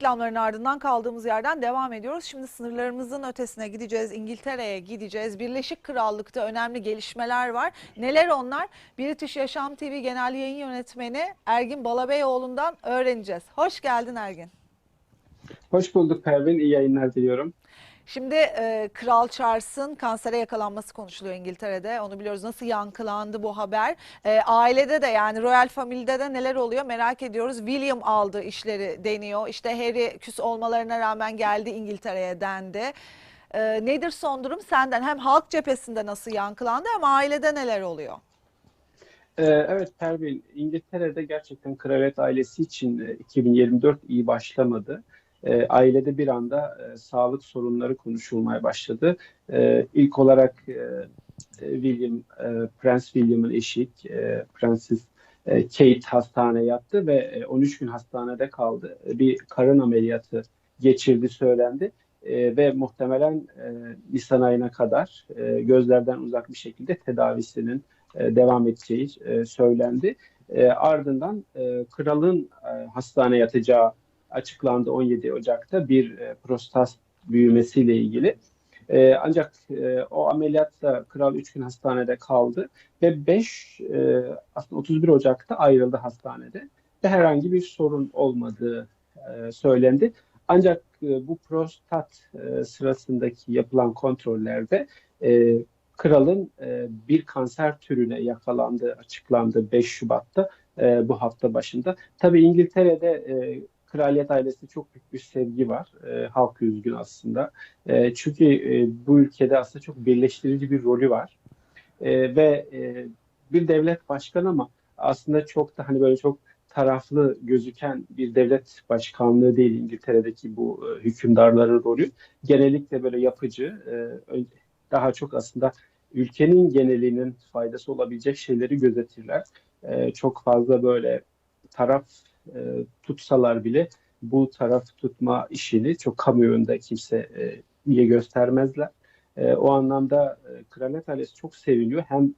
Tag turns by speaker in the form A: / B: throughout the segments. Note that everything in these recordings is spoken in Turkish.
A: Reklamların ardından kaldığımız yerden devam ediyoruz. Şimdi sınırlarımızın ötesine gideceğiz. İngiltere'ye gideceğiz. Birleşik Krallık'ta önemli gelişmeler var. Neler onlar? British Yaşam TV Genel Yayın Yönetmeni Ergin Balabeyoğlu'ndan öğreneceğiz. Hoş geldin Ergin.
B: Hoş bulduk Pervin. İyi yayınlar diliyorum.
A: Şimdi e, Kral Charles'ın kansere yakalanması konuşuluyor İngiltere'de. Onu biliyoruz. Nasıl yankılandı bu haber? E, ailede de yani Royal Family'de de neler oluyor merak ediyoruz. William aldı işleri deniyor. İşte Harry küs olmalarına rağmen geldi İngiltere'ye dendi. E, nedir son durum senden? Hem halk cephesinde nasıl yankılandı hem ailede neler oluyor?
B: Ee, evet Pervin, İngiltere'de gerçekten kraliyet ailesi için e, 2024 iyi başlamadı. E, ailede bir anda e, sağlık sorunları konuşulmaya başladı. E, ilk olarak e, William, e, Prens William'ın eşi, e, Prenses e, Kate hastaneye yattı ve e, 13 gün hastanede kaldı. E, Bir karın ameliyatı geçirdi söylendi. E, ve muhtemelen e, Nisan ayına kadar e, gözlerden uzak bir şekilde tedavisinin e, devam edeceği e, söylendi. E, ardından e, kralın e, hastaneye yatacağı açıklandı 17 Ocak'ta bir e, prostat büyümesiyle ilgili. E, ancak e, o ameliyatta kral 3 gün hastanede kaldı ve 5 e, aslında 31 Ocak'ta ayrıldı hastanede ve herhangi bir sorun olmadığı e, söylendi. Ancak e, bu prostat e, sırasındaki yapılan kontrollerde e, kralın e, bir kanser türüne yakalandığı açıklandı 5 Şubat'ta e, bu hafta başında. Tabii İngiltere'de e, kraliyet ailesine çok büyük bir sevgi var. E, halk üzgün aslında. E, çünkü e, bu ülkede aslında çok birleştirici bir rolü var. E, ve e, bir devlet başkanı ama aslında çok da hani böyle çok taraflı gözüken bir devlet başkanlığı değil İngiltere'deki bu e, hükümdarların rolü. Genellikle böyle yapıcı, e, daha çok aslında ülkenin genelinin faydası olabilecek şeyleri gözetirler. E, çok fazla böyle taraf e, tutsalar bile bu taraf tutma işini çok kamuoyunda kimse e, göstermezler. E, o anlamda e, kraliyet ailesi çok seviliyor. Hem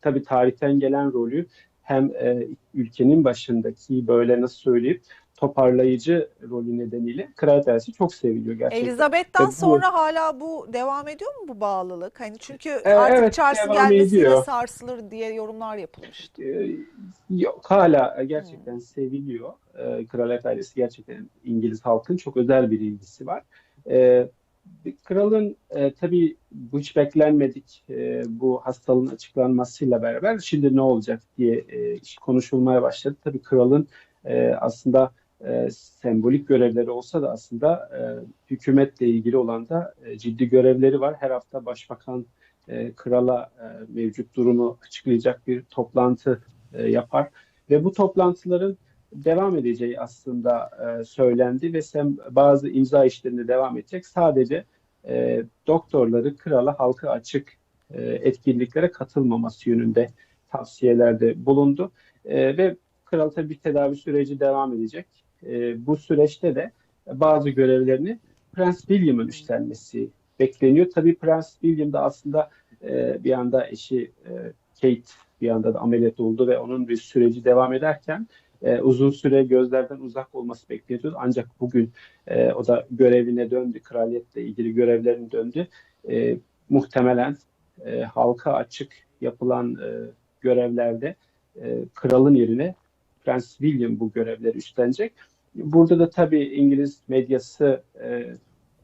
B: tabii tarihten gelen rolü hem e, ülkenin başındaki böyle nasıl söyleyeyim toparlayıcı rolü nedeniyle kraliyet ailesi çok seviliyor gerçekten.
A: Elizabeth'ten
B: bu-
A: sonra hala bu devam ediyor mu bu bağlılık? Hani çünkü
B: Ee,
A: artık
B: evet,
A: Charles'ın gelmesiyle
B: ediyor.
A: sarsılır diye yorumlar yapılmıştı.
B: Ee, Yok hala gerçekten seviliyor. Ee, Kraliyet ailesi gerçekten İngiliz halkın çok özel bir ilgisi var. Ee, kralın e, tabii bu hiç beklenmedik e, bu hastalığın açıklanmasıyla beraber şimdi ne olacak diye e, konuşulmaya başladı. Tabii kralın e, aslında e, sembolik görevleri olsa da aslında e, hükümetle ilgili olan da e, ciddi görevleri var. Her hafta başbakan e, krala e, mevcut durumu açıklayacak bir toplantı e, yapar ve bu toplantıların devam edeceği aslında e, söylendi ve sen bazı imza işlerinde devam edecek. Sadece e, doktorları krala halka açık e, etkinliklere katılmaması yönünde tavsiyelerde bulundu E, ve kral tabii tedavi süreci devam edecek. E, bu süreçte de bazı görevlerini Prens William'ın üstlenmesi bekleniyor. Tabii Prens William da aslında e, bir anda eşi e, Kate bir anda da ameliyat oldu ve onun bir süreci devam ederken e, uzun süre gözlerden uzak olması bekleniyordu. Ancak bugün e, o da görevine döndü, kraliyetle ilgili görevlerine döndü. E, muhtemelen e, halka açık yapılan e, görevlerde e, kralın yerine Prens William bu görevleri üstlenecek. Burada da tabii İngiliz medyası e,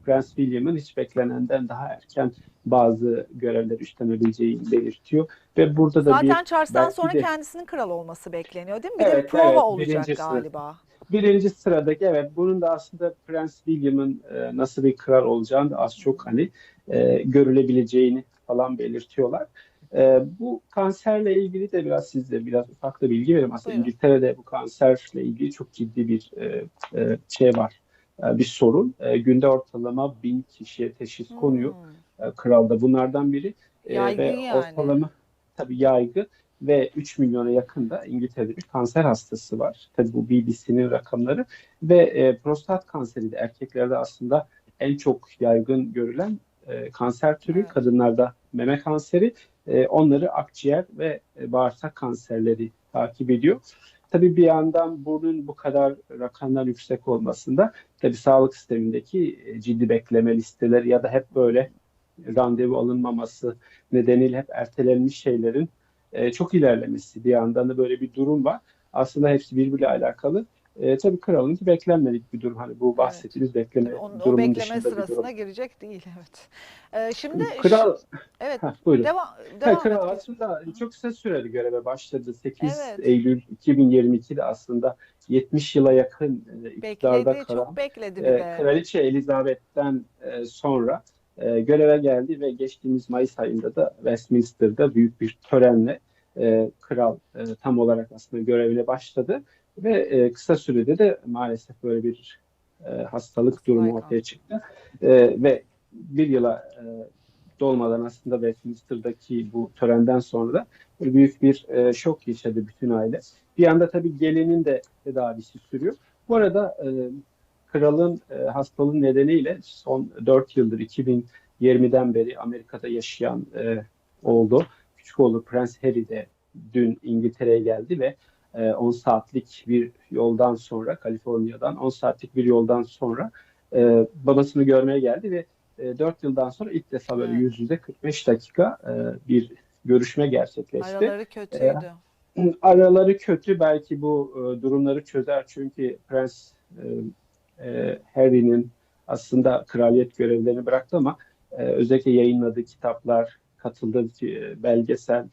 B: Prens William'ın hiç beklenenden daha erken bazı görevleri üstlenebileceğini belirtiyor. Ve burada da
A: Zaten
B: bir
A: Charles'tan sonra
B: de-
A: kendisinin kral olması bekleniyor değil mi? Bir de bir
B: Evet,
A: prova
B: evet,
A: olacak galiba.
B: Birinci sıradaki evet bunun da aslında Prens William'ın e, nasıl bir kral olacağını da az çok hani e, görülebileceğini falan belirtiyorlar. E, bu kanserle ilgili de biraz size biraz ufak da bilgi vereyim. Aslında
A: Buyurun.
B: İngiltere'de bu kanserle ilgili çok ciddi bir e, e, şey var. E, bir sorun. E, günde ortalama bin kişiye teşhis konuyor.
A: Hmm.
B: E, kral da bunlardan biri. E,
A: Yaygın
B: ve
A: yani.
B: ortalama tabii yaygın ve 3 milyona yakın da İngiltere'de bir kanser hastası var. Tabii bu BBC'nin rakamları ve e, prostat kanseri de erkeklerde aslında en çok yaygın görülen e, kanser türü,
A: Evet.
B: kadınlarda meme kanseri, e, onları akciğer ve e, bağırsak kanserleri takip ediyor. Tabii bir yandan bunun bu kadar rakamlar yüksek olmasında tabii sağlık sistemindeki e, ciddi bekleme listeleri ya da hep böyle randevu alınmaması nedeniyle hep ertelenmiş şeylerin çok ilerlemesi bir yandan da böyle bir durum var. Aslında hepsi birbiriyle alakalı. E, tabii kralınki beklenmedik bir durum. Hani bu bahsettiğimiz bekleme
A: Tabii onun, o
B: durumun
A: bekleme
B: dışında bir durum.
A: sırasına girecek değil evet. Ee, şimdi
B: Kral,
A: evet
B: Heh, buyurun.
A: devam
B: Ha,
A: devam
B: Kral
A: et.
B: aslında çok kısa süreli göreve başladı. 8
A: Evet.
B: Eylül 2022'de aslında 70 yıla yakın e, iktidarda
A: Bekledi,
B: kalan
A: çok bekledi bir
B: e. Kraliçe Elizabeth'ten e, sonra e, göreve geldi ve geçtiğimiz Mayıs ayında da Westminster'da büyük bir törenle e, kral e, tam olarak aslında görevine başladı ve e, kısa sürede de maalesef böyle bir e, hastalık durumu ortaya çıktı E, ve bir yıla e, dolmadan aslında Westminster'daki bu törenden sonra da büyük bir e, şok yaşadı bütün aile. Bir yanda tabii gelinin de tedavisi sürüyor. Bu arada e, kralın e, hastalığı nedeniyle son 4 yıldır 2020'den beri Amerika'da yaşayan e, oğlu, küçük oğlu Prens Harry de dün İngiltere'ye geldi ve e, 10 saatlik bir yoldan sonra Kaliforniya'dan 10 saatlik bir yoldan sonra e, babasını görmeye geldi ve e, 4 yıldan sonra ilk defa böyle
A: Evet.
B: yüz yüze 45 dakika e, bir görüşme gerçekleşti.
A: Araları kötüydü.
B: Araları kötü belki bu e, durumları çözer çünkü Prens e, e, Harry'nin aslında kraliyet görevlerini bıraktı ama e, özellikle yayınladığı kitaplar, katıldığı e, belgesel,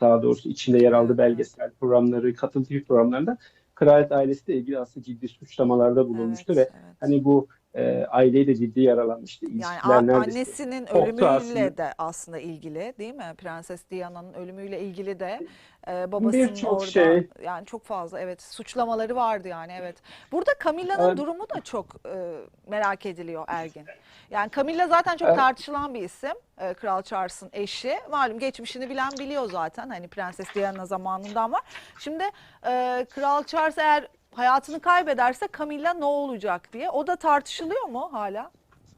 B: daha doğrusu içinde yer aldığı belgesel programları, katıldığı programlarda kraliyet ailesiyle ilgili aslında ciddi suçlamalarda bulunmuştu
A: Evet,
B: ve
A: evet.
B: hani bu e, aileyi de ciddi yaralanmıştı.
A: Yani
B: neredeyse
A: annesinin ölümüyle
B: aslında.
A: de aslında ilgili değil mi? Prenses Diana'nın ölümüyle ilgili de e, babasının
B: Birçok
A: orada
B: şey.
A: yani çok fazla evet suçlamaları vardı yani evet. Burada Camilla'nın
B: Evet.
A: durumu da çok e, merak ediliyor Ergin. Yani Camilla zaten çok
B: Evet.
A: tartışılan bir isim. e, Kral Charles'ın eşi. Malum geçmişini bilen biliyor zaten. Hani Prenses Diana zamanından var. Şimdi e, Kral Charles eğer hayatını kaybederse Camilla ne olacak diye. O da tartışılıyor mu hala?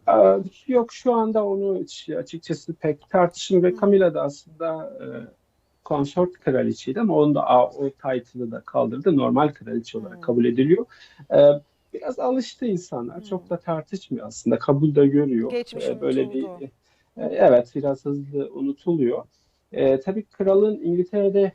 B: Aa, Yok şu anda onu açıkçası pek tartışmıyor ve Camilla da aslında e, konsort kraliçeydi ama onun da o title'ı da kaldırdı. Normal kraliçe olarak
A: Hmm.
B: kabul ediliyor. E, biraz alıştı insanlar. Çok da tartışmıyor aslında. Kabul de görüyor.
A: Geçmiş
B: E, böyle bir e, evet biraz hızlı unutuluyor. E, tabii kralın İngiltere'de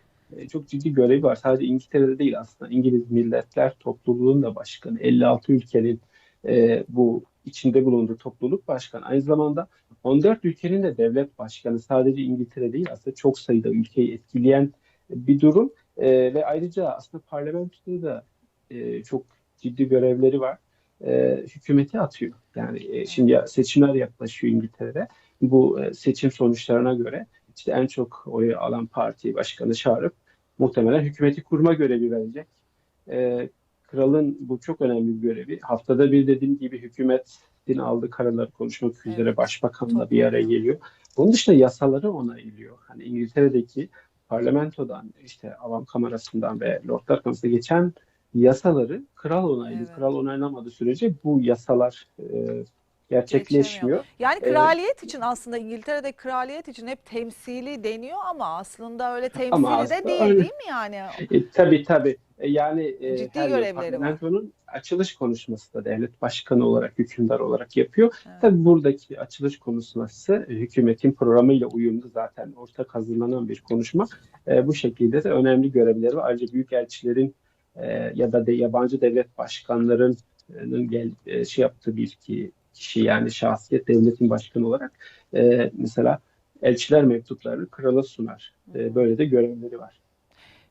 B: çok ciddi görevi var. Sadece İngiltere'de değil aslında. İngiliz Milletler Topluluğu'nun da başkanı. 56 ülkenin e, bu içinde bulunduğu topluluk başkanı. Aynı zamanda 14 ülkenin de devlet başkanı. Sadece İngiltere değil aslında çok sayıda ülkeyi etkileyen bir durum. E, ve ayrıca aslında parlamentoda da e, çok ciddi görevleri var. E, hükümeti atıyor. Yani e, şimdi seçimler yaklaşıyor İngiltere'de. Bu e, seçim sonuçlarına göre işte en çok oyu alan parti başkanı çağırıp muhtemelen hükümeti kurma görevi verecek. E, kralın bu çok önemli bir görevi. Haftada bir dediğim gibi hükümetin aldığı kararları konuşmak üzere
A: Evet,
B: başbakanla bir araya geliyor. Bunun dışında yasaları onaylıyor. Hani İngiltere'deki parlamentodan işte avam kamerasından ve lordlar kamerasında geçen yasaları kral onaylıyor.
A: Evet.
B: Kral onaylamadığı sürece bu yasalar e, gerçekleşmiyor.
A: Yani kraliyet için aslında İngiltere'de kraliyet için hep temsili deniyor ama aslında öyle temsili
B: Ama
A: de değil
B: öyle.
A: değil mi yani?
B: E, tabii tabii. E, yani e,
A: Ciddi
B: her yıl parlamentonun açılış konuşması da devlet başkanı olarak, hükümdar olarak yapıyor.
A: Evet.
B: Tabii buradaki açılış konuşması e, hükümetin programıyla uyumlu zaten ortak hazırlanan bir konuşma. E, bu şekilde de önemli görevleri var. Ayrıca büyükelçilerin e, ya da de, yabancı devlet başkanlarının gel, e, şey yaptığı bir ki, kişi yani şahsiyet devletin başkanı olarak e, mesela elçiler mektuplarını krala sunar. E, böyle de görevleri var.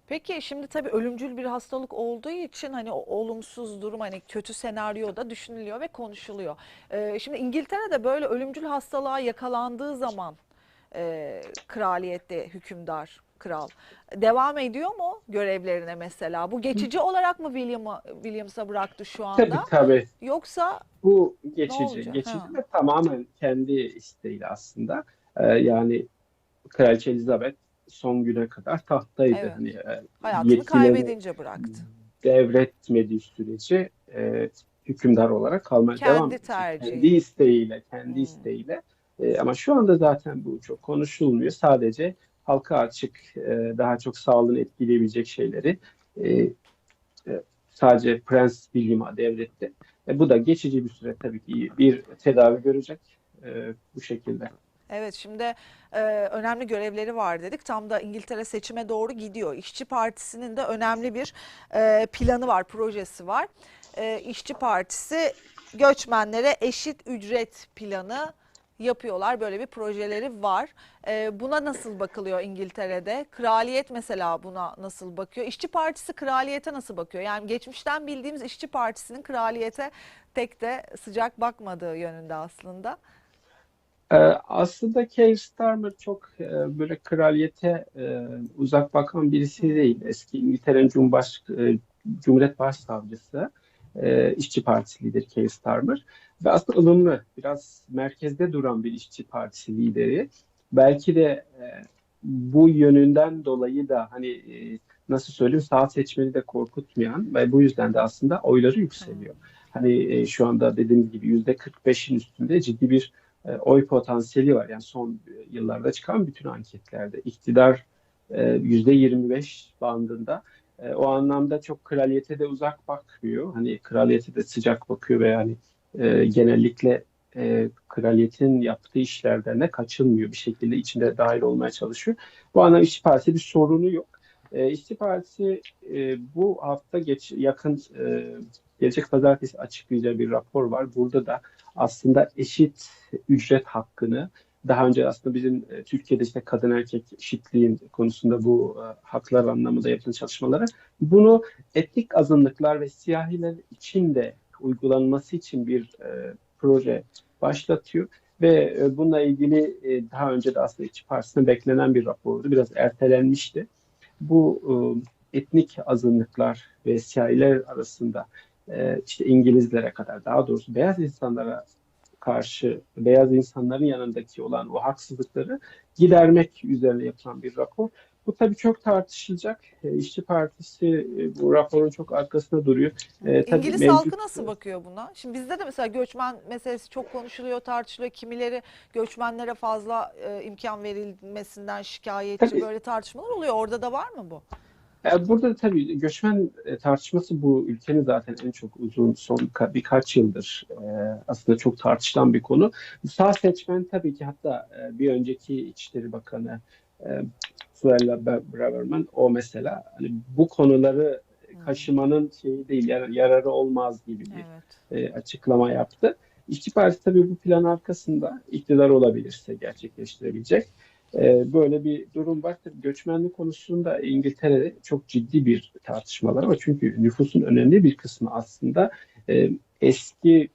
A: Peki şimdi tabii ölümcül bir hastalık olduğu için hani olumsuz durum hani kötü senaryo da düşünülüyor ve konuşuluyor. Ee, şimdi İngiltere'de böyle ölümcül hastalığa yakalandığı zaman e, kraliyette hükümdar kral devam ediyor mu görevlerine mesela? Bu geçici olarak mı William'a Williams'a bıraktı şu
B: Tabii
A: anda?
B: tabii.
A: Yoksa
B: Bu geçici. Geçici
A: Ha.
B: ve tamamen kendi isteğiyle aslında. Ee, yani Kraliçe Elizabeth son güne kadar tahttaydı.
A: Evet.
B: Hani e,
A: hayatını kaybedince bıraktı.
B: devretmediği sürece e, hükümdar olarak kalmaya
A: Kendi
B: devam edecek.
A: tercihi.
B: Kendi isteğiyle, kendi
A: Hmm.
B: isteğiyle. E, ama şu anda zaten bu çok konuşulmuyor. Sadece halka açık, e, daha çok sağlığını etkileyebilecek şeyleri e, e, sadece Prens William'a devretti. E, bu da geçici bir süre tabii ki bir tedavi görecek e, bu şekilde.
A: Evet şimdi e, önemli görevleri var dedik. Tam da İngiltere seçime doğru gidiyor. İşçi Partisi'nin de önemli bir e, planı var, projesi var. E, İşçi Partisi göçmenlere eşit ücret planı yapıyorlar. Böyle bir projeleri var. E, buna nasıl bakılıyor İngiltere'de? Kraliyet mesela buna nasıl bakıyor? İşçi Partisi kraliyete nasıl bakıyor? Yani geçmişten bildiğimiz İşçi Partisi'nin kraliyete tek de sıcak bakmadığı yönünde aslında.
B: Ee, Aslında Keir Starmer çok e, böyle kraliyete e, uzak bakan birisi değil. Eski İngiltere'nin Cumhurbaş, e, Cumhuriyet Başsavcısı, e, İşçi Partisi lideri Keir Starmer ve aslında ılımlı, biraz merkezde duran bir İşçi Partisi lideri. Belki de e, bu yönünden dolayı da hani e, nasıl söyleyeyim sağ seçmeni de korkutmayan ve bu yüzden de aslında oyları yükseliyor. Hani e, şu anda dediğimiz gibi yüzde 45'in üstünde ciddi bir e, oy potansiyeli var. Yani son yıllarda çıkan bütün anketlerde iktidar e, yüzde 25 bandında. E, O anlamda çok kraliyete de uzak bakmıyor. Hani kraliyete de sıcak bakıyor ve yani e, genellikle e, kraliyetin yaptığı işlerden de kaçınmıyor bir şekilde içinde dahil olmaya çalışıyor. Bu anlamda İşçi Partisi bir sorunu yok. E, İşçi Partisi e, bu hafta geç yakın e, gelecek pazartesi açıklayacağı bir rapor var. Burada da aslında eşit ücret hakkını daha önce aslında bizim e, Türkiye'de işte kadın erkek eşitliğin konusunda bu e, haklar anlamında yapılan çalışmaları bunu etnik azınlıklar ve siyahiler için de uygulanması için bir e, proje başlatıyor ve e, bununla ilgili e, daha önce de aslında İşçi Partisi'ne beklenen bir rapordu. Biraz ertelenmişti. Bu e, etnik azınlıklar ve siyahiler arasında e, işte İngilizlere kadar daha doğrusu beyaz insanlara karşı beyaz insanların yanındaki olan o haksızlıkları gidermek üzerine yapılan bir rapor. Bu tabii çok tartışılacak. E, İşçi Partisi e, bu raporun çok arkasında duruyor. E, tabii
A: İngiliz
B: mevcut-
A: halkı nasıl bakıyor buna? Şimdi bizde de mesela göçmen meselesi çok konuşuluyor, tartışılıyor. Kimileri göçmenlere fazla e, imkan verilmesinden şikayetçi
B: Tabii.
A: böyle tartışmalar oluyor. Orada da var mı bu?
B: E, Burada da tabii göçmen e, tartışması bu ülkenin zaten en çok uzun son ka- birkaç yıldır aslında çok tartışılan bir konu. Sağ seçmen tabii ki hatta bir önceki İçişleri Bakanı e, Suella Braverman o mesela hani bu konuları kaşımanın şeyi değil yar- yararı olmaz gibi bir
A: Evet.
B: e, açıklama yaptı. İşçi Partisi tabii bu plan arkasında iktidar olabilirse gerçekleştirebilecek. E, böyle bir durum var. Tabii göçmenlik konusunda İngiltere'de çok ciddi bir tartışmalar var. Çünkü nüfusun önemli bir kısmı aslında e, eski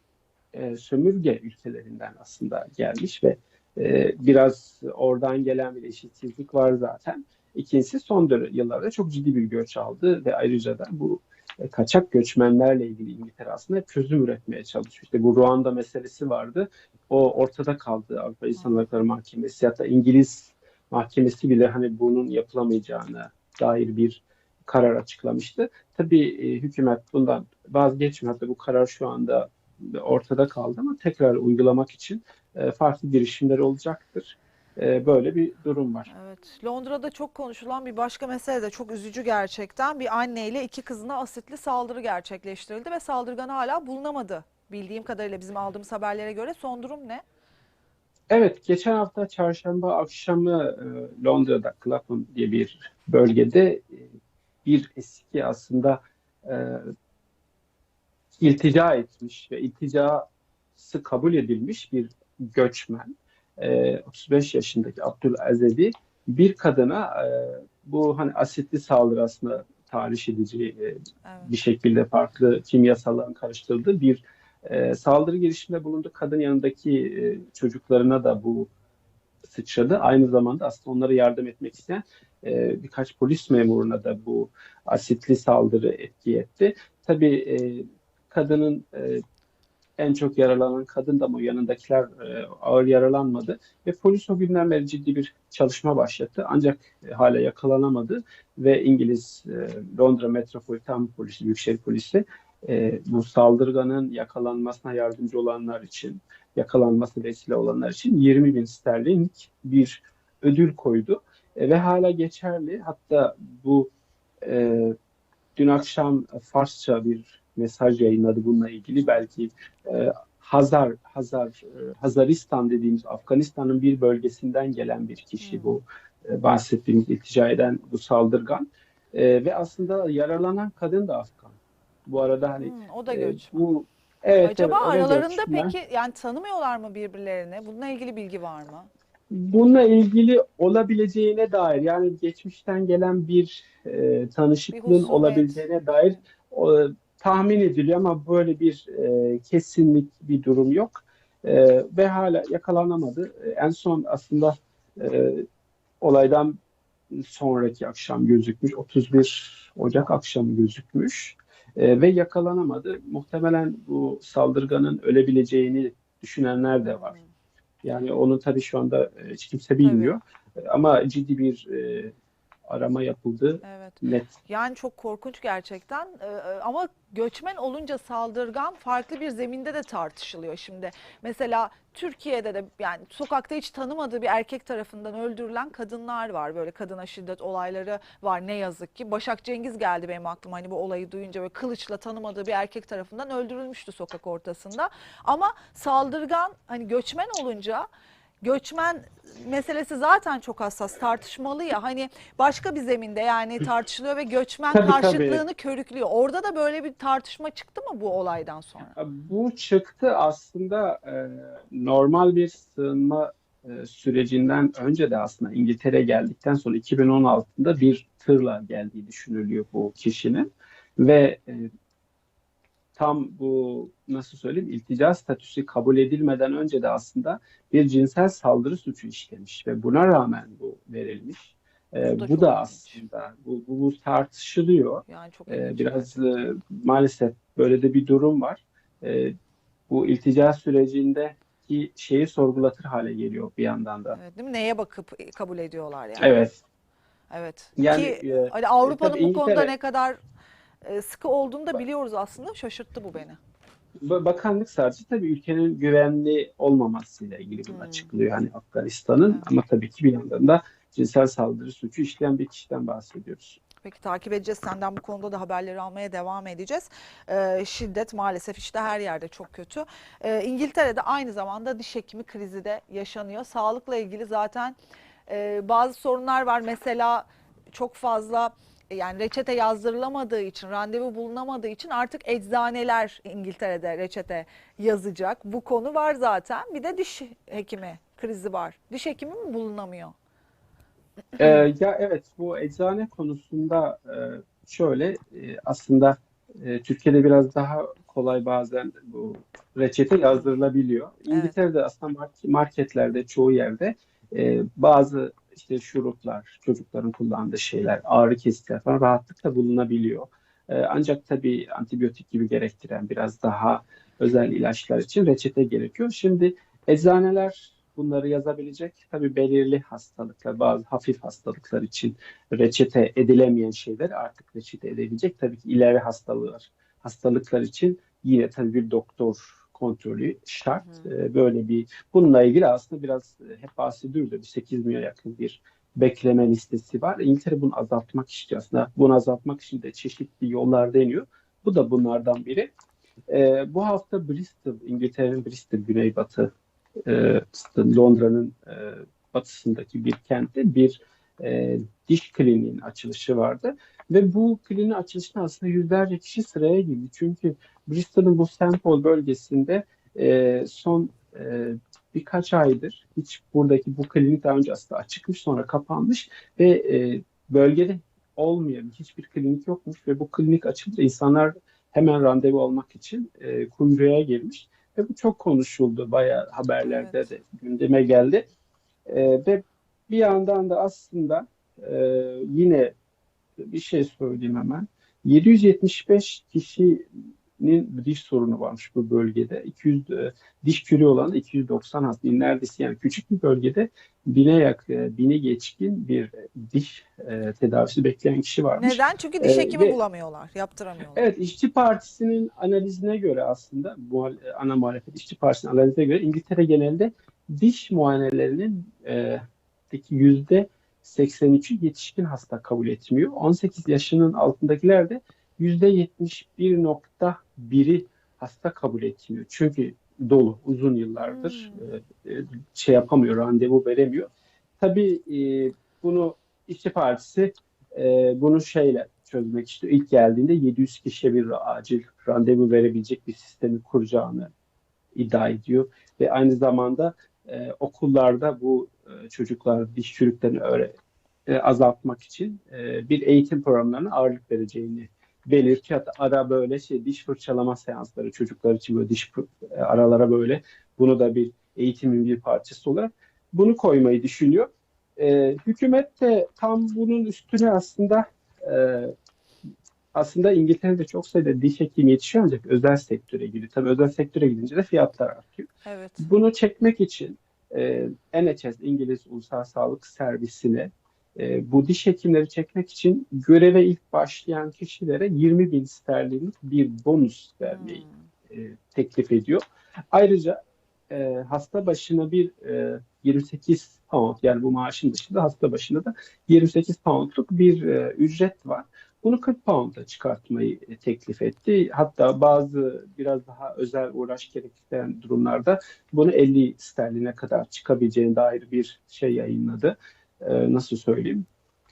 B: e, sömürge ülkelerinden aslında gelmiş ve e, biraz oradan gelen bir eşitsizlik var zaten. İkincisi son yıllarda çok ciddi bir göç aldı ve ayrıca da bu e, kaçak göçmenlerle ilgili İngiltere aslında çözüm üretmeye çalışıyor. İşte bu Ruanda meselesi vardı. O ortada kaldı. Avrupa İnsan Hakları Mahkemesi hatta İngiliz mahkemesi bile hani bunun yapılamayacağına dair bir karar açıklamıştı. Tabii e, hükümet bundan. Hatta bu karar şu anda ortada kaldı ama tekrar uygulamak için e, farklı girişimler olacaktır. E, böyle bir durum var.
A: Evet. Londra'da çok konuşulan bir başka mesele de çok üzücü gerçekten. Bir anneyle iki kızına asitli saldırı gerçekleştirildi ve saldırgan hala bulunamadı. Bildiğim kadarıyla bizim aldığımız haberlere göre son durum ne?
B: Evet, geçen hafta çarşamba akşamı e, Londra'da Clapham diye bir bölgede e, bir eski aslında e, iltica etmiş ve ilticası kabul edilmiş bir göçmen, e, 35 yaşındaki Abdülazebi bir kadına e, bu hani asitli saldırı aslında tahriş edici e,
A: Evet.
B: bir şekilde farklı kimyasalların karıştırıldığı bir e, saldırı girişiminde bulundu. Kadın yanındaki e, çocuklarına da bu sıçradı. Aynı zamanda aslında onlara yardım etmek isteyen e, birkaç polis memuruna da bu asitli saldırı etki etti. Tabii e, kadının e, en çok yaralanan kadın da ama yanındakiler e, ağır yaralanmadı ve polis o günden beri ciddi bir çalışma başlattı. Ancak e, hala yakalanamadı ve İngiliz e, Londra Metropolitan Polisi, Büyükşehir Polisi bu saldırganın yakalanmasına yardımcı olanlar için, yakalanması vesile olanlar için 20 bin sterlinlik bir ödül koydu. Ve hala geçerli. Hatta bu dün akşam Farsça bir mesaj yayınladı bununla ilgili. Belki e, Hazar, Hazar, e, Hazaristan dediğimiz Afganistan'ın bir bölgesinden gelen bir kişi bu e, bahsettiğimiz iltica eden bu saldırgan. E, ve aslında yaralanan kadın da Afgan. Bu arada hani
A: Hmm, o da
B: e,
A: göçmen.
B: bu evet
A: Acaba
B: evet,
A: aralarında
B: göçmen.
A: peki yani tanımıyorlar mı birbirlerini? Bununla ilgili bilgi var mı?
B: Bununla ilgili olabileceğine dair yani geçmişten gelen bir e,
A: Bir
B: tanışıklığın
A: husumet.
B: olabileceğine dair o, tahmin ediliyor ama böyle bir e, kesinlik bir durum yok. E, ve hala yakalanamadı. E, en son aslında e, olaydan sonraki akşam gözükmüş. 31 Ocak akşamı gözükmüş. E, ve yakalanamadı. Muhtemelen bu saldırganın ölebileceğini düşünenler de var. Yani onu tabii şu anda e, hiç kimse bilmiyor. E, Ama ciddi bir e, arama yapıldı.
A: Evet.
B: Net.
A: Yani çok korkunç gerçekten Ee, e, ama göçmen olunca saldırgan farklı bir zeminde de tartışılıyor şimdi. Mesela Türkiye'de de yani sokakta hiç tanımadığı bir erkek tarafından öldürülen kadınlar var. Böyle kadına şiddet olayları var ne yazık ki. Başak Cengiz geldi benim aklıma hani bu olayı duyunca böyle kılıçla tanımadığı bir erkek tarafından öldürülmüştü sokak ortasında. Ama saldırgan hani göçmen olunca göçmen meselesi zaten çok hassas tartışmalı ya hani başka bir zeminde yani tartışılıyor ve göçmen
B: Tabii, tabii.
A: karşıtlığını körüklüyor. Orada da böyle bir tartışma çıktı mı bu olaydan sonra?
B: Bu çıktı aslında e, normal bir sığınma e, sürecinden önce de aslında İngiltere geldikten sonra 2016'da bir tırla geldiği düşünülüyor bu kişinin ve e, tam bu nasıl söyleyeyim iltica statüsü kabul edilmeden önce de aslında bir cinsel saldırı suçu işlemiş ve buna rağmen bu verilmiş. E,
A: Bu da
B: bu da aslında bu, bu, bu tartışılıyor.
A: Yani çok
B: Ee, biraz e, maalesef böyle de bir durum var. Ee, bu iltica sürecindeki şeyi sorgulatır hale geliyor bir yandan da.
A: Evet, değil mi? Neye bakıp kabul ediyorlar yani?
B: Evet.
A: Evet.
B: Yani,
A: Ki
B: e,
A: hani Avrupa'nın
B: tabii
A: bu konuda ne kadar e, sıkı olduğunu da biliyoruz aslında. Şaşırttı bu beni.
B: Ba- Bakanlık sadece tabii ülkenin güvenli olmamasıyla ilgili bunu
A: Hmm.
B: açıklıyor. Hani Afganistan'ın
A: Evet.
B: ama tabii ki bir yandan da cinsel saldırı suçu işleyen bir kişiden bahsediyoruz.
A: Peki takip edeceğiz. Senden bu konuda da haberleri almaya devam edeceğiz. Ee, şiddet maalesef işte her yerde çok kötü. Ee, İngiltere'de aynı zamanda diş hekimi krizi de yaşanıyor. Sağlıkla ilgili zaten e, bazı sorunlar var. Mesela çok fazla yani reçete yazdırılamadığı için, randevu bulunamadığı için artık eczaneler İngiltere'de reçete yazacak. Bu konu var zaten. Bir de diş hekimi krizi var. Diş hekimi mi bulunamıyor?
B: Ee, ya evet bu eczane konusunda e, şöyle e, aslında e, Türkiye'de biraz daha kolay bazen bu reçete yazdırılabiliyor. İngiltere'de aslında mark- marketlerde çoğu yerde e, bazı işte şuruplar, çocukların kullandığı şeyler, ağrı kesiciler falan rahatlıkla bulunabiliyor. E, ancak tabii antibiyotik gibi gerektiren biraz daha özel ilaçlar için reçete gerekiyor. Şimdi eczaneler bunları yazabilecek. Tabii belirli hastalıklar, bazı hafif hastalıklar için reçete edilemeyen şeyler artık reçete edebilecek. Tabii ki ileri hastalıklar, hastalıklar için yine tabii bir doktor kontrolü şart. Ee, Böyle bir bununla ilgili aslında biraz e, hep bahsediyoruz. Bir 8 milyona yakın bir bekleme listesi var. İngiltere bunu azaltmak istiyor aslında. Bunu azaltmak için de çeşitli yollar deniyor. Bu da bunlardan biri. Ee, bu hafta Bristol, İngiltere'nin Bristol, güneybatı e, Londra'nın e, batısındaki bir kentte bir e, diş kliniğinin açılışı vardı. Ve bu kliniğin açılışına aslında yüzlerce kişi sıraya girdi. Çünkü Bristol'un bu St. Paul bölgesinde e, son e, birkaç aydır hiç buradaki bu klinik daha önce aslında açıkmış sonra kapanmış ve e, bölgede olmayan hiçbir klinik yokmuş ve bu klinik açılınca insanlar hemen randevu almak için e, kuyruğa girmiş. Ve bu çok konuşuldu. Bayağı haberlerde
A: Evet.
B: de gündeme geldi. Ee, ve bir yandan da aslında e, yine bir şey söyleyeyim hemen. 775 kişinin diş sorunu varmış bu bölgede. 200 e, diş kürü olan 290 hasta. Neredeyse yani küçük bir bölgede bine yakın, bine geçkin bir diş e, tedavisi bekleyen kişi varmış.
A: Neden? Çünkü diş
B: Ee,
A: hekimi
B: ve-
A: bulamıyorlar, yaptıramıyorlar.
B: Evet, İşçi Partisi'nin analizine göre aslında muhal- ana muhalefet İşçi Partisi'nin analizine göre İngiltere genelinde diş muayenelerinin e, yüzde 83'ü yetişkin hasta kabul etmiyor. 18 yaşının altındakiler de %71.1'i hasta kabul etmiyor. Çünkü dolu uzun yıllardır e, e, şey yapamıyor, randevu veremiyor. Tabii e, bunu İşçi Partisi bunu şeyle çözmek istiyor. İlk geldiğinde 700 kişiye bir acil randevu verebilecek bir sistemi kuracağını iddia ediyor. Ve aynı zamanda okullarda bu e, çocuklar diş çürüklerini öğre, e, azaltmak için e, bir eğitim programlarına ağırlık vereceğini belirtiyor. Hatta ara böyle şey diş fırçalama seansları çocuklar için böyle diş aralara böyle bunu da bir eğitimin bir parçası olarak bunu koymayı düşünüyor. E, hükümet de tam bunun üstüne aslında e, aslında İngiltere'de çok sayıda diş hekimi yetişiyor ancak özel sektöre gidiyor. Tabii özel sektöre gidince de fiyatlar artıyor.
A: Evet.
B: Bunu çekmek için e, NHS İngiliz Ulusal Sağlık Servisi'ne e, bu diş hekimleri çekmek için göreve ilk başlayan kişilere 20 bin sterlinlik bir bonus vermeyi
A: Hmm.
B: e, teklif ediyor. Ayrıca e, hasta başına bir e, 28 pound yani bu maaşın dışında hasta başına da 28 poundluk bir e, ücret var. Bunu 40 pound'a çıkartmayı e, teklif etti. Hatta bazı biraz daha özel uğraş gerektiren durumlarda bunu 50 sterline kadar çıkabileceğine dair bir şey yayınladı. E, nasıl söyleyeyim?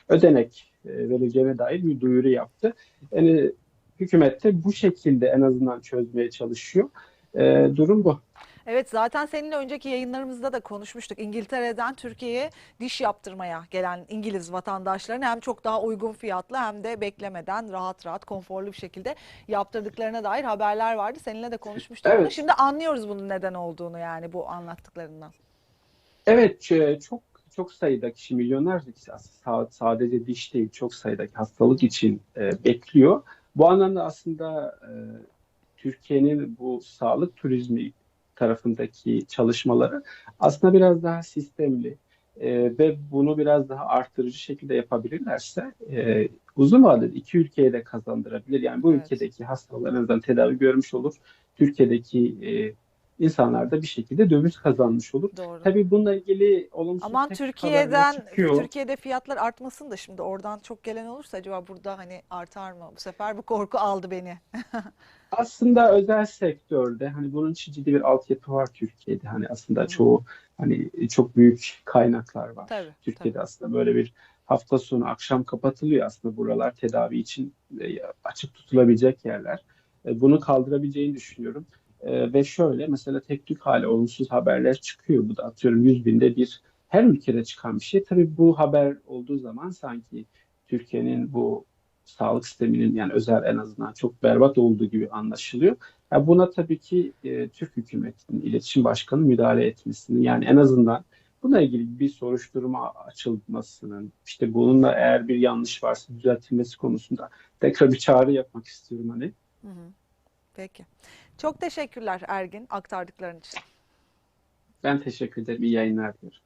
B: Ödenek e, vereceğine dair bir duyuru yaptı. Yani hükümet de bu şekilde en azından çözmeye çalışıyor. E, durum bu.
A: Evet zaten seninle önceki yayınlarımızda da konuşmuştuk. İngiltere'den Türkiye'ye diş yaptırmaya gelen İngiliz vatandaşların hem çok daha uygun fiyatlı hem de beklemeden rahat rahat konforlu bir şekilde yaptırdıklarına dair haberler vardı. Seninle de konuşmuştuk bunu.
B: Evet.
A: Şimdi anlıyoruz bunun neden olduğunu yani bu anlattıklarından.
B: Evet, e, çok çok sayıda kişi, milyonlarca kişi aslında sa- sadece diş değil, çok sayıdaki hastalık için e, bekliyor. Bu anlamda aslında e, Türkiye'nin bu sağlık turizmi tarafındaki çalışmaları aslında biraz daha sistemli e, ve bunu biraz daha artırıcı şekilde yapabilirlerse e, uzun vadede iki ülkeye de kazandırabilir. Yani bu
A: Evet.
B: ülkedeki hastalar en azından tedavi görmüş olur. Türkiye'deki e, insanlar da bir şekilde döviz kazanmış olur.
A: Doğru.
B: Tabii bununla ilgili olumsuz
A: Aman Türkiye'den. Türkiye'de fiyatlar artmasın da şimdi oradan çok gelen olursa acaba burada hani artar mı? Bu sefer bu korku aldı beni.
B: Aslında özel sektörde hani bunun için ciddi bir altyapı var Türkiye'de. Hani aslında
A: Hı
B: çoğu hani çok büyük kaynaklar var.
A: Tabii,
B: Türkiye'de aslında böyle bir hafta sonu akşam kapatılıyor aslında buralar tedavi için e, açık tutulabilecek yerler. E, Bunu kaldırabileceğini düşünüyorum. E, Ve şöyle mesela tek tük hali olumsuz haberler çıkıyor. Bu da atıyorum 100 binde bir her ülkede çıkan bir şey. Tabii bu haber olduğu zaman sanki Türkiye'nin bu sağlık sisteminin yani özel en azından çok berbat olduğu gibi anlaşılıyor. Ya buna tabii ki e, Türk hükümetinin iletişim başkanı müdahale etmesini yani en azından Buna ilgili bir soruşturma açılmasının, işte bununla eğer bir yanlış varsa düzeltilmesi konusunda tekrar bir çağrı yapmak istiyorum hani.
A: Hı hı. Peki. Çok teşekkürler Ergin aktardıkların için.
B: Ben teşekkür ederim. İyi yayınlar diliyorum.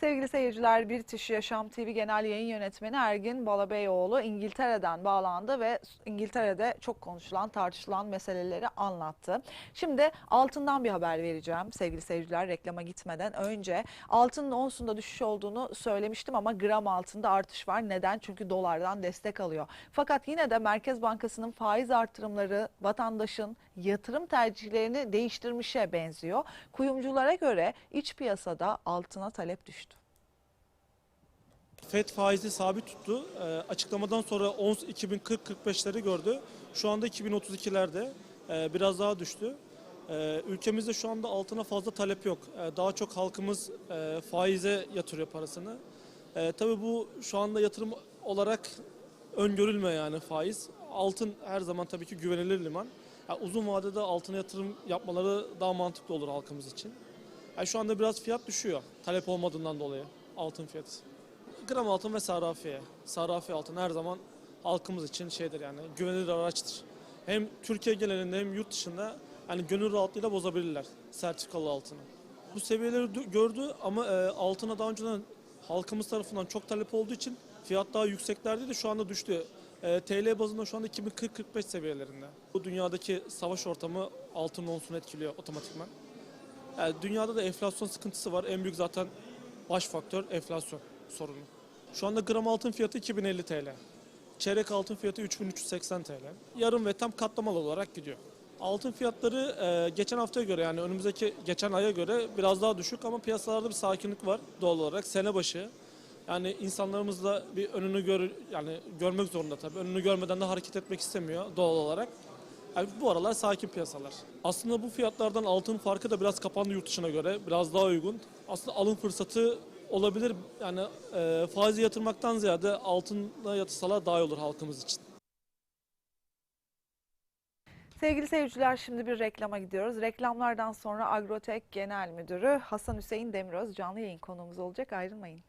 A: Sevgili seyirciler, British Yaşam TV Genel Yayın Yönetmeni Ergin Balabeyoğlu İngiltere'den bağlandı ve İngiltere'de çok konuşulan, tartışılan meseleleri anlattı. Şimdi altından bir haber vereceğim sevgili seyirciler reklama gitmeden önce. Altının onsunda düşüş olduğunu söylemiştim ama gram altında artış var. Neden? Çünkü dolardan destek alıyor. Fakat yine de Merkez Bankası'nın faiz artırımları vatandaşın yatırım tercihlerini değiştirmişe benziyor. Kuyumculara göre iç piyasada altına talep düştü.
C: FED faizi sabit tuttu. Ee, açıklamadan sonra ons 2040-45'leri gördü. Şu anda 2032'lerde Ee, biraz daha düştü. Ee, ülkemizde şu anda altına fazla talep yok. Ee, daha çok halkımız e, faize yatırıyor parasını. Ee, tabii bu şu anda yatırım olarak öngörülme yani faiz. Altın her zaman tabii ki güvenilir liman. Yani uzun vadede altına yatırım yapmaları daha mantıklı olur halkımız için. Yani şu anda biraz fiyat düşüyor. Talep olmadığından dolayı altın fiyatı. Gram altın ve sarrafiye. Sarrafiye altın her zaman halkımız için şeydir yani güvenilir araçtır. Hem Türkiye genelinde hem yurt dışında yani gönül rahatlığıyla bozabilirler sertifikalı altını. Bu seviyeleri dü- gördü ama e, altına daha önceden halkımız tarafından çok talep olduğu için fiyat daha yükseklerdeydi şu anda düştü. E, TL bazında şu anda 2040-45 seviyelerinde. Bu dünyadaki savaş ortamı altın onsunu etkiliyor otomatikman. Yani dünyada da enflasyon sıkıntısı var. En büyük zaten baş faktör enflasyon sorunu. Şu anda gram altın fiyatı 2050 TL. Çeyrek altın fiyatı 3380 TL. Yarım ve tam katlamalı olarak gidiyor. Altın fiyatları e, geçen haftaya göre yani önümüzdeki geçen aya göre biraz daha düşük ama piyasalarda bir sakinlik var doğal olarak sene başı. Yani insanlarımız da bir önünü gör yani görmek zorunda tabii. Önünü görmeden de hareket etmek istemiyor doğal olarak. Yani bu aralar sakin piyasalar. Aslında bu fiyatlardan altın farkı da biraz kapandı yurt dışına göre. Biraz daha uygun. Aslında alım fırsatı olabilir. Yani e, faizi yatırmaktan ziyade altına yatırsalar daha iyi olur halkımız için.
A: Sevgili seyirciler şimdi bir reklama gidiyoruz. Reklamlardan sonra Agrotek Genel Müdürü Hasan Hüseyin Demiröz canlı yayın konuğumuz olacak. Ayrılmayın.